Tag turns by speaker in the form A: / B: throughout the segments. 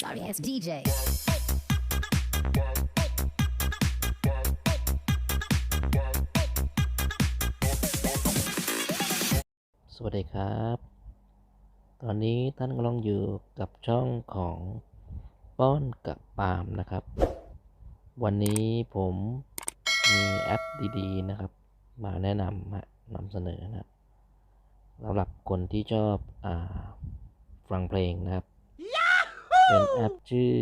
A: Sorry ass DJ.
B: สวัสดีครับ ตอนนี้ท่านกำลังอยู่กับช่องของป้อนกับปามนะครับ วันนี้ผมมีแอปดีๆนะครับ มาแนะนำฮะนำเสนอนะครับสำหรับคนที่ชอบอฟังเพลงนะครับ เป็นแอปชื่อ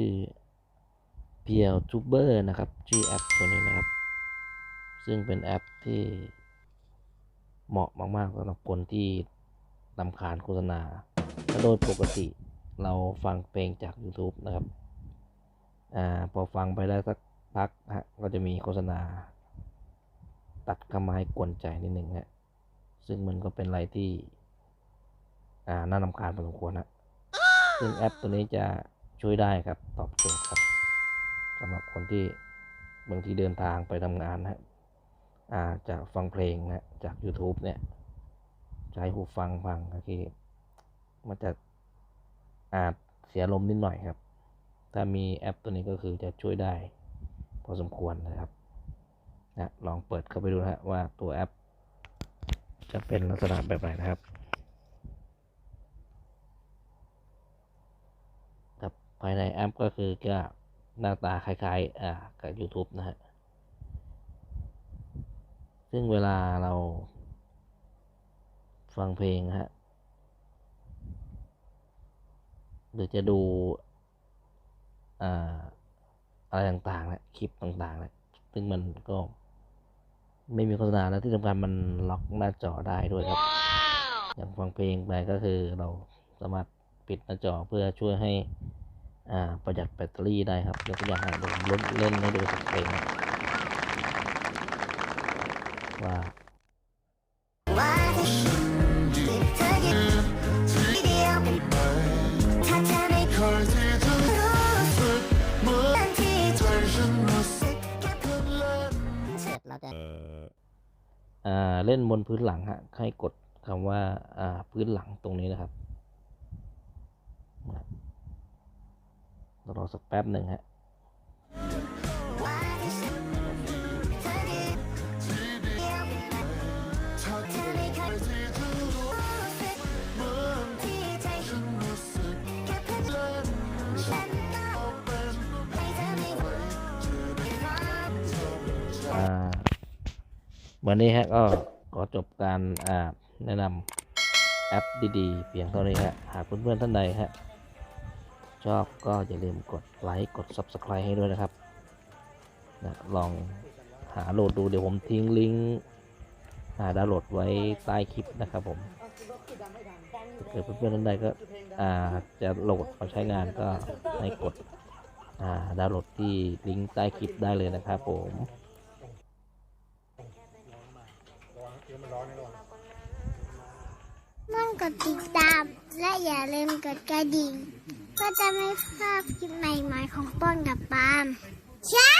B: เพียวทูเบอร์นะครับ ชื่อแอปตัวนี้นะครับ ซึ่งเป็นแอปที่เหมาะมากๆสำหรับคนที่ลำคาญโฆษณาถ้าโดยปกติเราฟังเพลงจาก YouTube นะครับ อ่า พอฟังไปได้สักพักฮะ ก็จะมีโฆษณา ตัดเข้ามาให้กวนใจนิดหนึ่งฮะ ซึ่งมันก็เป็นอะไรที่ อ่า น่ารำคาญพอสมควรนะซึ่งแอปตัวนี้จะ ช่วยได้ครับตอบโจทย์ครับสำหรับคนที่บางทีเดินทางไปทำงานนะฮะอาจากฟังเพลงนะจาก YouTube เนี่ยใช้หูฟังฟังก็คือมันจะอาจเสียลมนิดหน่อยครับ ถ้ามีแอปตัวนี้ก็คือจะช่วยได้ พอสมควรนะครับนะลองเปิดเข้าไปดูนะฮะว่าตัวแอป จะเป็นลักษณะแบบไหนนะครับ ครับ ภายในแอปก็คือจะหน้าตาคล้ายๆอ่ากับ YouTube นะฮะ ซึ่งเวลาเราฟังเพลงฮะ หรือจะดูอ่าอะไรต่างๆนะคลิปต่างๆนะซึ่งมันก็ไม่มีโฆษณาแล้วที่สำคัญมันล็อกหน้าจอได้ด้วยครับ อย่างฟังเพลงไปก็คือเราสามารถปิดหน้าจอเพื่อช่วยให้ ประหยัดแบตเตอรี่ได้ครับยกตัวอย่างให้ผมเล่นเล่นให้ดูสักเพลงนะว่าอ่าเล่นบนพื้นหลังฮะให้กดคำว่าอ่าพื้นหลังตรงนี้นะครับรอ สักแป๊บหนึ่งฮะอ่วันนี้ฮะก็ขอจบการแนะนำแอปดีๆ เพียงเท่านี้ฮะหากเพื่อนๆท่านใดฮะ ชอบก็อย่าลืมกดไลค์กด Subscribe ให้ด้วยนะครับนะลองหาโหลดดูเดี๋ยวผมทิ้งลิงก์หาดาวน์โหลดไว้ใต้คลิปนะครับผมถ้าเกิดเพื่อนๆท่านใดก็อ่าจะโหลดมาใช้งานก็ให้กดอ่าดาวน์โหลดที่ลิงก์ใต้คลิปได้เลยนะครับผม
C: ม่อนกดติดตามและอย่าลืมกดกระดิ่ง ก็จะไม่พลาดคลิปใหม่ๆของป้อนกับปาล์มใช่